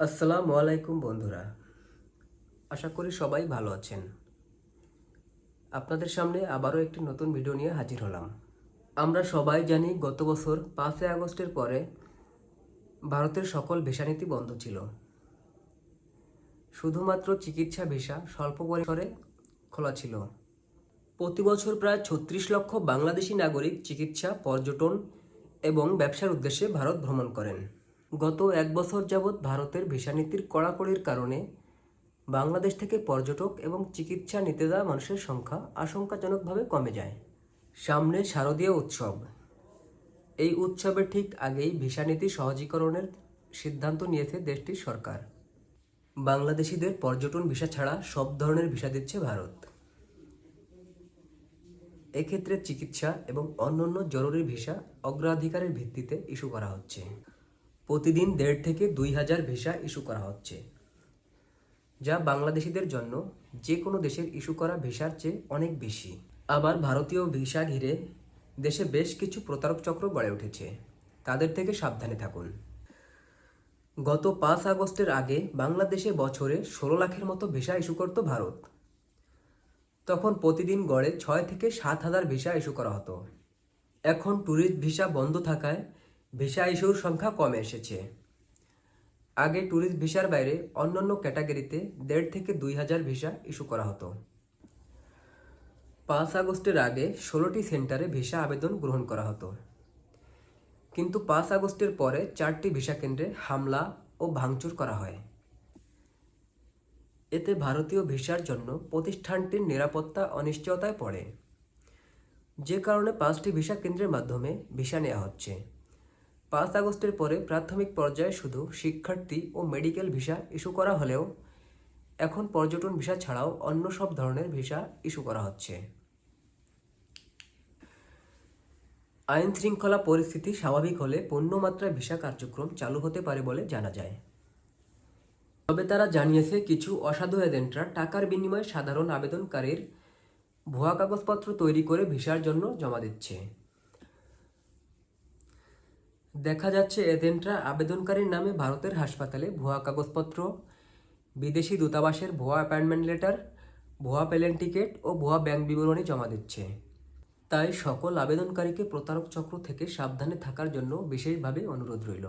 আসসালামু আলাইকুম বন্ধুরা। আশা করি সবাই ভালো আছেন। আপনাদের সামনে আবারও একটি নতুন ভিডিও নিয়ে হাজির হলাম। আমরা সবাই জানি গত বছর পাঁচই আগস্টের পরে ভারতের সকল ভিসা নীতি বন্ধ ছিল। শুধুমাত্র চিকিৎসা ভিসা স্বল্প পরিসরে খোলা ছিল। প্রতি বছর প্রায় ছত্রিশ লক্ষ বাংলাদেশি নাগরিক চিকিৎসা, পর্যটন এবং ব্যবসার উদ্দেশ্যে ভারত ভ্রমণ করেন। গত এক বছর যাবৎ ভারতের ভিসা নীতির কড়াকড়ির কারণে বাংলাদেশ থেকে পর্যটক এবং চিকিৎসা নিতে যাওয়া মানুষের সংখ্যা আশঙ্কাজনকভাবে কমে যায়। সামনে শারদীয় উৎসব। এই উৎসবের ঠিক আগেই ভিসা নীতি সহজীকরণের সিদ্ধান্ত নিয়েছে দেশটির সরকার। বাংলাদেশিদের পর্যটন ভিসা ছাড়া সব ধরনের ভিসা দিচ্ছে ভারত। এক্ষেত্রে চিকিৎসা এবং অন্যান্য জরুরি ভিসা অগ্রাধিকারের ভিত্তিতে ইস্যু করা হচ্ছে। প্রতিদিন দেড় থেকে দুই হাজার ভিসা ইস্যু করা হচ্ছে, যা বাংলাদেশিদের জন্য যে কোনো দেশের ইস্যু করা ভিসার চেয়ে অনেক বেশি। আবার ভারতীয় ভিসা ঘিরে দেশে বেশ কিছু প্রতারক চক্র গড়ে উঠেছে। তাদের থেকে সাবধানে থাকুন। গত পাঁচ আগস্টের আগে বাংলাদেশে বছরে ষোলো লাখের মতো ভিসা ইস্যু করত ভারত। তখন প্রতিদিন গড়ে ছয় থেকে সাত হাজার ভিসা ইস্যু করা হতো। এখন ট্যুরিস্ট ভিসা বন্ধ থাকায় ভিসা ইস্যুর সংখ্যা কমে এসেছে। আগে ট্যুরিস্ট ভিসার বাইরে অন্যান্য ক্যাটাগরিতে দেড় থেকে দুই হাজার ভিসা ইস্যু করা হতো। পাঁচ আগস্টের আগে ষোলোটি সেন্টারে ভিসা আবেদন গ্রহণ করা হতো। কিন্তু পাঁচ আগস্টের পরে চারটি ভিসা কেন্দ্রে হামলা ও ভাঙচুর করা হয়। এতে ভারতীয় ভিসার জন্য প্রতিষ্ঠানটির নিরাপত্তা অনিশ্চয়তায় পড়ে। যে কারণে পাঁচটি ভিসা কেন্দ্রের মাধ্যমে ভিসা নেওয়া হচ্ছে। পাঁচ আগস্টের পরে প্রাথমিক পর্যায়ে শুধু শিক্ষার্থী ও মেডিকেল ভিসা ইস্যু করা হলেও এখন পর্যটন ভিসা ছাড়াও অন্য সব ধরনের ভিসা ইস্যু করা হচ্ছে। আইন শৃঙ্খলা পরিস্থিতি স্বাভাবিক হলে পণ্যমাত্রা ভিসা কার্যক্রম চালু হতে পারে বলে জানা যায়। তবে তারা জানিয়েছে, কিছু অসাধু এজেন্টরা টাকার বিনিময়ে সাধারণ আবেদনকারীর ভুয়া কাগজপত্র তৈরি করে ভিসার জন্য জমা দিচ্ছে। দেখা যাচ্ছে এজেন্টরা আবেদনকারীর নামে ভারতের হাসপাতালে ভুয়া কাগজপত্র, বিদেশি দূতাবাসের ভুয়া অ্যাপয়েন্টমেন্ট লেটার, ভুয়া প্লেন টিকিট ও ভুয়া ব্যাংক বিবরণী জমা দিচ্ছে। তাই সকল আবেদনকারীকে প্রতারক চক্র থেকে সাবধানে থাকার জন্য বিশেষভাবে অনুরোধ রইল।